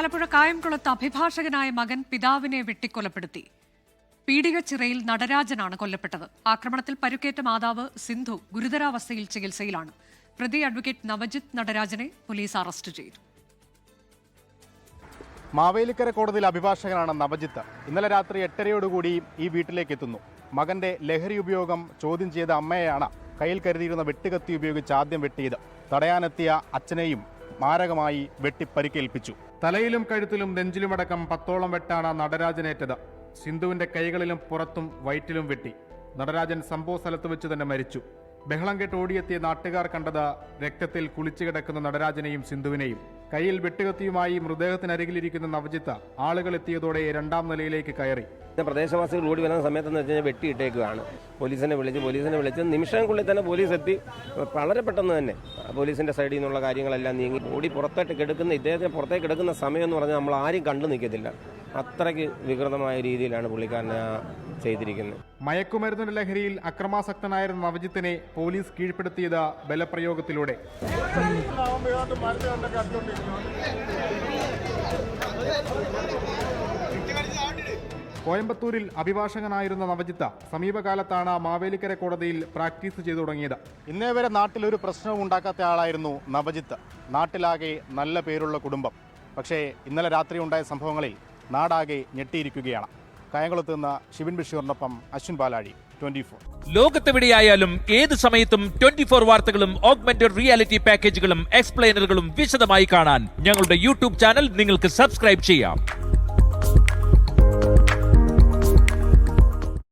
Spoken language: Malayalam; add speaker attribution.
Speaker 1: ആലപ്പുഴ കായംകുളത്ത് അഭിഭാഷകനായ മകൻ പിതാവിനെ വെട്ടിക്കൊലപ്പെടുത്തി. പീഡികച്ചിറയിൽ നടരാജനാണ് കൊല്ലപ്പെട്ടത്. ആക്രമണത്തിൽ പരുക്കേറ്റ മാതാവ് സിന്ധു ഗുരുതരാവസ്ഥയിൽ ചികിത്സയിലാണ്. പ്രതി അഡ്വക്കേറ്റ് നവജിത് നടരാജനെ പോലീസ് അറസ്റ്റ് ചെയ്തു.
Speaker 2: മാവേലിക്കര കോടതിയിൽ അഭിഭാഷകനാണ് നവജിത്ത്. ഇന്നലെ രാത്രി എട്ടരയോടുകൂടി ഈ വീട്ടിലേക്ക് എത്തുന്നു. മകന്റെ ലഹരി ഉപയോഗം ചോദ്യം ചെയ്ത അമ്മയെയാണ് കയ്യിൽ കരുതിയിരുന്ന വെട്ടുകത്തി ഉപയോഗിച്ച് ആദ്യം വെട്ടിയത്. തടയാനെത്തിയ അച്ഛനെയും മാരകമായി വെട്ടിപ്പരിക്കേൽപ്പിച്ചു. തലയിലും കഴുത്തിലും നെഞ്ചിലുമടക്കം പത്തോളം വെട്ടാണ് നടരാജനേറ്റത്. സിന്ധുവിന്റെ കൈകളിലും പുറത്തും വയറ്റിലും വെട്ടി. നടരാജൻ സംഭവ സ്ഥലത്ത് വെച്ച് തന്നെ മരിച്ചു. ബഹളം കെട്ട് ഓടിയെത്തിയ നാട്ടുകാർ കണ്ടത് രക്തത്തിൽ കുളിച്ചു കിടക്കുന്ന നടരാജനെയും സിന്ധുവിനെയും. കയ്യിൽ വെട്ടുകത്തിയുമായി മൃതദേഹത്തിനരികിലിരിക്കുന്ന നവജിത്ത് ആളുകൾ എത്തിയതോടെ രണ്ടാം നിലയിലേക്ക് കയറി.
Speaker 3: പ്രദേശവാസികൾ ഓടി വരുന്ന സമയത്തെന്ന് വെച്ച് കഴിഞ്ഞാൽ വെട്ടിയിട്ടേക്കുകയാണ് പോലീസിനെ വിളിച്ച് പോലീസിനെ വിളിച്ച് നിമിഷങ്ങൾക്കുള്ളിൽ തന്നെ പോലീസ് എത്തി. വളരെ പെട്ടെന്ന് തന്നെ. പോലീസിന്റെ സൈഡിൽ നിന്നുള്ള കാര്യങ്ങളെല്ലാം നീങ്ങി. ഓടി പുറത്തേക്ക് കിടക്കുന്ന ഇദ്ദേഹത്തിന് പുറത്തേക്ക് കിടക്കുന്ന സമയം എന്ന് പറഞ്ഞാൽ നമ്മൾ ആരും കണ്ടു നിൽക്കത്തില്ല. അത്രയ്ക്ക് വികൃതമായ രീതിയിലാണ് പുള്ളിക്കാരനെ ചെയ്തിരിക്കുന്നത്.
Speaker 2: മയക്കുമരുന്നിന്റെ ലഹരിയിൽ അക്രമാസക്തനായിരുന്ന നവജിത്തിനെ പോലീസ് കീഴ്പ്പെടുത്തിയത് ബലപ്രയോഗത്തിലൂടെ. കോയമ്പത്തൂരിൽ അഭിഭാഷകനായിരുന്ന നവജിത്ത സമീപകാലത്താണ് മാവേലിക്കര കോടതിയിൽ പ്രാക്ടീസ് ചെയ്തു തുടങ്ങിയത്. ഇന്നേ വരെ നാട്ടിൽ ഒരു പ്രശ്നവും ഉണ്ടാക്കാത്ത ആളായിരുന്നു നവജിത്ത്. നാട്ടിലാകെ നല്ല പേരുള്ള കുടുംബം. പക്ഷേ ഇന്നലെ രാത്രി ഉണ്ടായ സംഭവങ്ങളിൽ നാടാകെ ഞെട്ടിയിരിക്കുകയാണ്. കായംകുളത്ത് നിന്ന് ഷിബിൻ ബഷീറിനൊപ്പം അശ്വിൻ ബാലാഴി ട്വന്റി ഫോർ.
Speaker 4: ലോകത്തെവിടെയായാലും ഏത് സമയത്തും ട്വന്റി ഫോർ വാർത്തകളും ഓഗ്മെന്റഡ് റിയാലിറ്റി പാക്കേജുകളും എക്സ്പ്ലെയിനറുകളും വിശദമായി കാണാൻ ഞങ്ങളുടെ യൂട്യൂബ് ചാനൽ നിങ്ങൾക്ക് സബ്സ്ക്രൈബ് ചെയ്യാം.